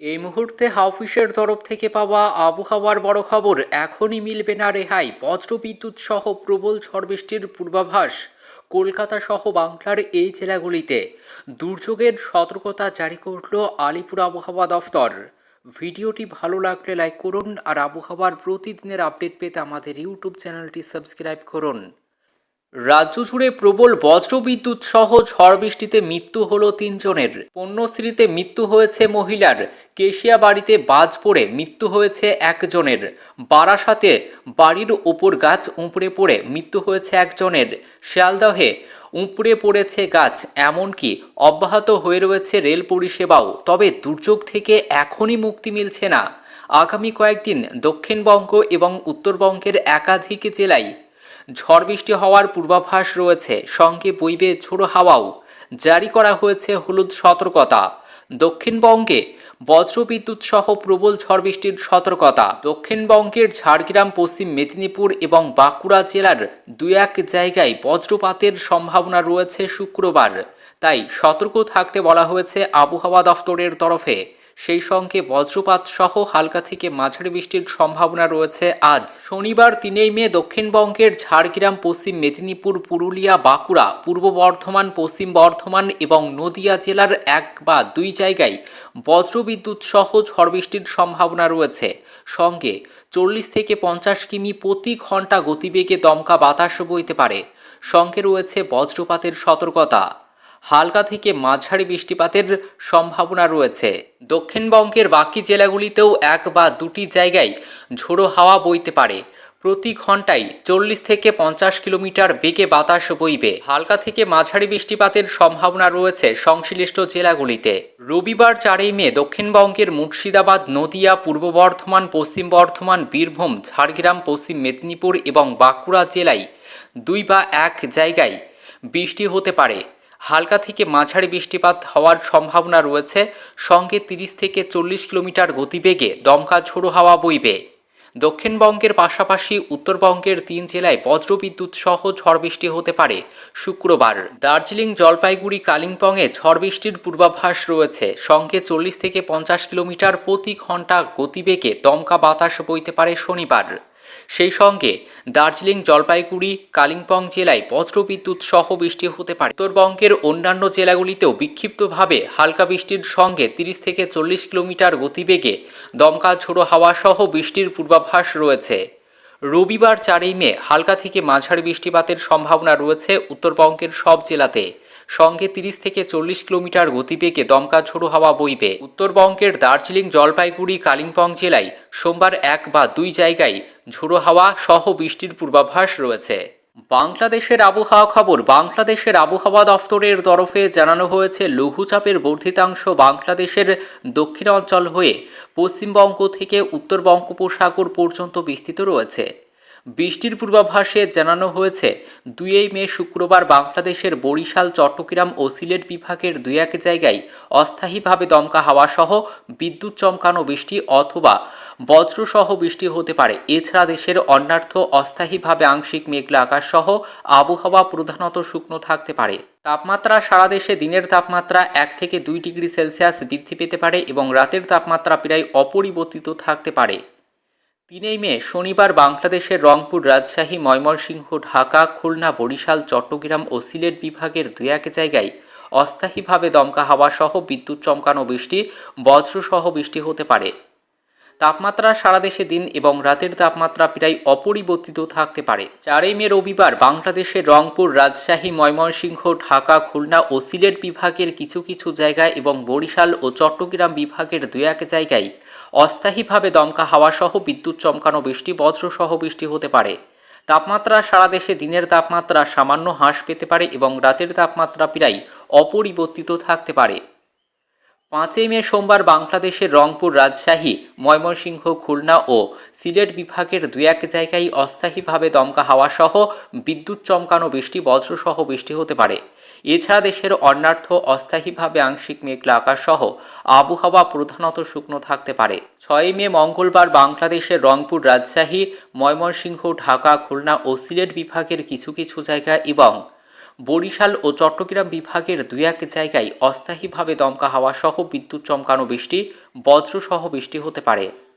এই মুহূর্তে হাউফিসের তরফ থেকে পাওয়া আবহাওয়ার বড় খবর এখনই মিলবে না রেহাই। বজ্রবিদ্যুৎ সহ প্রবল ঝড় বৃষ্টির পূর্বাভাস কলকাতা সহ বাংলার এই জেলাগুলিতে। দুর্যোগের সতর্কতা জারি করল আলিপুর আবহাওয়া দফতর। ভিডিওটি ভালো লাগলে লাইক করুন আর আবহাওয়ার প্রতিদিনের আপডেট পেতে আমাদের ইউটিউব চ্যানেলটি সাবস্ক্রাইব করুন। রাজ্য জুড়ে প্রবল বজ্রবিদ্যুৎ সহ ঝড় বৃষ্টিতে মৃত্যু হল তিনজনের। পণ্যশ্রীতে মৃত্যু হয়েছে মহিলার। কেশিয়া বাড়িতে বাজ পড়ে মৃত্যু হয়েছে একজনের। বারাসাতে বাড়ির ওপর গাছ উপড়ে পড়ে মৃত্যু হয়েছে একজনের। শিয়ালদহে উপড়ে পড়েছে গাছ, এমনকি অব্যাহত হয়ে রয়েছে রেল পরিষেবাও। তবে দুর্যোগ থেকে এখনই মুক্তি মিলছে না। আগামী কয়েকদিন দক্ষিণবঙ্গ এবং উত্তরবঙ্গের একাধিক জেলায় ঝড় বৃষ্টি হওয়ার পূর্বাভাস রয়েছে। সঙ্গে বইবে ঝোড়ো হাওয়াও। জারি করা হয়েছে হলুদ সতর্কতা। দক্ষিণবঙ্গে বজ্রবিদ্যুৎ সহ প্রবল ঝড় বৃষ্টির সতর্কতা। দক্ষিণবঙ্গের ঝাড়গ্রাম, পশ্চিম মেদিনীপুর এবং বাঁকুড়া জেলার দু এক জায়গায় বজ্রপাতের সম্ভাবনা রয়েছে শুক্রবার। তাই সতর্ক থাকতে বলা হয়েছে আবহাওয়া দফতরের তরফে। সেই সঙ্গে বজ্রপাত সহ হালকা থেকে মাঝারি বৃষ্টির সম্ভাবনা রয়েছে আজ। শনিবার তিনই মে দক্ষিণবঙ্গের ঝাড়গ্রাম, পশ্চিম মেদিনীপুর, পুরুলিয়া, বাঁকুড়া, পূর্ব বর্ধমান, পশ্চিম বর্ধমান এবং নদিয়া জেলার এক বা দুই জায়গায় বজ্রবিদ্যুৎ সহ ঝড় বৃষ্টির সম্ভাবনা রয়েছে। সঙ্গে চল্লিশ থেকে পঞ্চাশ কিমি প্রতি ঘণ্টা গতিবেগে দমকা বাতাস বইতে পারে। সঙ্গে রয়েছে বজ্রপাতের সতর্কতা। হালকা থেকে মাঝারি বৃষ্টিপাতের সম্ভাবনা রয়েছে। দক্ষিণবঙ্গের বাকি জেলাগুলিতেও এক বা দুটি জায়গায় ঝোড়ো হাওয়া বইতে পারে। প্রতি ঘন্টায় চল্লিশ থেকে পঞ্চাশ কিলোমিটার বেগে বাতাস বইবে। হালকা থেকে মাঝারি বৃষ্টিপাতের সম্ভাবনা রয়েছে সংশ্লিষ্ট জেলাগুলিতে। রবিবার চারই মে দক্ষিণবঙ্গের মুর্শিদাবাদ, নদিয়া, পূর্ব বর্ধমান, পশ্চিম বর্ধমান, বীরভূম, ঝাড়গ্রাম, পশ্চিম মেদিনীপুর এবং বাঁকুড়া জেলায় দুই বা এক জায়গায় বৃষ্টি হতে পারে। হালকা থেকে মাঝারি বৃষ্টিপাত হওয়ার সম্ভাবনা রয়েছে। সঙ্গে তিরিশ থেকে চল্লিশ কিলোমিটার গতিবেগে দমকা ঝোড়ো হাওয়া বইবে। দক্ষিণবঙ্গের পাশাপাশি উত্তরবঙ্গের তিন জেলায় বজ্রবিদ্যুৎ সহ ঝড় বৃষ্টি হতে পারে। শুক্রবার দার্জিলিং, জলপাইগুড়ি, কালিম্পংয়ে ঝড় বৃষ্টির পূর্বাভাস রয়েছে। সঙ্গে চল্লিশ থেকে পঞ্চাশ কিলোমিটার প্রতি ঘণ্টা গতিবেগে দমকা বাতাস বইতে পারে শনিবার। সেই সঙ্গে দার্জিলিং, জলপাইগুড়ি, কালিম্পং জেলায় বজ্রবিদ্যুৎ সহ বৃষ্টি হতে পারে। উত্তরবঙ্গের অন্যান্য জেলাগুলিতেও বিক্ষিপ্তভাবে হালকা বৃষ্টির সঙ্গে তিরিশ থেকে চল্লিশ কিলোমিটার গতিবেগে দমকা ঝোড়ো হাওয়া সহ বৃষ্টির পূর্বাভাস রয়েছে। রবিবার চারই মে হালকা থেকে মাঝারি বৃষ্টিপাতের সম্ভাবনা রয়েছে উত্তরবঙ্গের সব জেলাতে। সঙ্গে তিরিশ থেকে চল্লিশ কিলোমিটার গতিবেগে দমকা ঝোড়ো হাওয়া বইবে। উত্তরবঙ্গের দার্জিলিং, জলপাইগুড়ি, কালিম্পং জেলায় সোমবার এক বা দুই জায়গায় ঝোড়ো হাওয়া সহ বৃষ্টির পূর্বাভাস রয়েছে। বাংলাদেশের আবহাওয়া খবর, বাংলাদেশের আবহাওয়া দফতরের তরফে জানানো হয়েছে, লঘুচাপের বর্ধিতাংশ বাংলাদেশের দক্ষিণাঞ্চল হয়ে পশ্চিমবঙ্গ থেকে উত্তর বঙ্গোপসাগর পর্যন্ত বিস্তৃত রয়েছে। বৃষ্টির পূর্বাভাসে জানানো হয়েছে, দুইই মে শুক্রবার বাংলাদেশের বরিশাল, চট্টগ্রাম ও সিলেট বিভাগের দুই এক জায়গায় অস্থায়ীভাবে দমকা হাওয়া সহ বিদ্যুৎ চমকানো বৃষ্টি অথবা বজ্রসহ বৃষ্টি হতে পারে। এছাড়া দেশের অন্যার্থ অস্থায়ীভাবে আংশিক মেঘলা আকাশ সহ আবহাওয়া প্রধানত শুকনো থাকতে পারে। তাপমাত্রা সারা দেশে দিনের তাপমাত্রা এক থেকে দুই ডিগ্রি সেলসিয়াস বৃদ্ধি পেতে পারে এবং রাতের তাপমাত্রা প্রায় অপরিবর্তিত থাকতে পারে। তিনই মে, শনিবার বাংলাদেশের রংপুর রাজশাহী, ময়মনসিংহ, ঢাকা, খুলনা, বরিশাল, চট্টগ্রাম ও সিলেট বিভাগের দু এক জায়গায় অস্থায়ীভাবে দমকা হাওয়া সহ বিদ্যুৎ চমকানো বৃষ্টি, বজ্রসহ বৃষ্টি হতে পারে। তাপমাত্রা সারা দেশে দিন এবং রাতের তাপমাত্রা প্রায় অপরিবর্তিত থাকতে পারে। চারই মে রবিবার বাংলাদেশের রংপুর, রাজশাহী, ময়মনসিংহ, ঢাকা, খুলনা ও সিলেট বিভাগের কিছু কিছু জায়গায় এবং বরিশাল ও চট্টগ্রাম বিভাগের দু এক জায়গায় অস্থায়ীভাবে দমকা হাওয়া সহ বিদ্যুৎ চমকানো বৃষ্টি, বজ্রসহ বৃষ্টি হতে পারে। তাপমাত্রা সারা দেশে দিনের তাপমাত্রা সামান্য হ্রাস পেতে পারে এবং রাতের তাপমাত্রা প্রায় অপরিবর্তিত থাকতে পারে। পাঁচই মে সোমবার বাংলাদেশের রংপুর রাজশাহী, ময়মনসিংহ, খুলনা ও সিলেট বিভাগের দু এক জায়গায় অস্থায়ীভাবে দমকা হাওয়া সহ বিদ্যুৎ চমকানো বৃষ্টি, বজ্রসহ বৃষ্টি হতে পারে। এছাড়া দেশের অন্যার্থ অস্থায়ীভাবে আংশিক মেঘলা আকাশ সহ আবহাওয়া প্রধানত শুকনো থাকতে পারে। ছয়ই মে মঙ্গলবার বাংলাদেশের রংপুর, রাজশাহী, ময়মনসিংহ, ঢাকা, খুলনা ও সিলেট বিভাগের কিছু কিছু জায়গা এবং বরিশাল ও চট্টগ্রাম বিভাগের দুই এক জায়গায় অস্থায়ীভাবে দমকা হাওয়া সহ বিদ্যুৎ চমকানো বৃষ্টি, বজ্রসহ বৃষ্টি হতে পারে।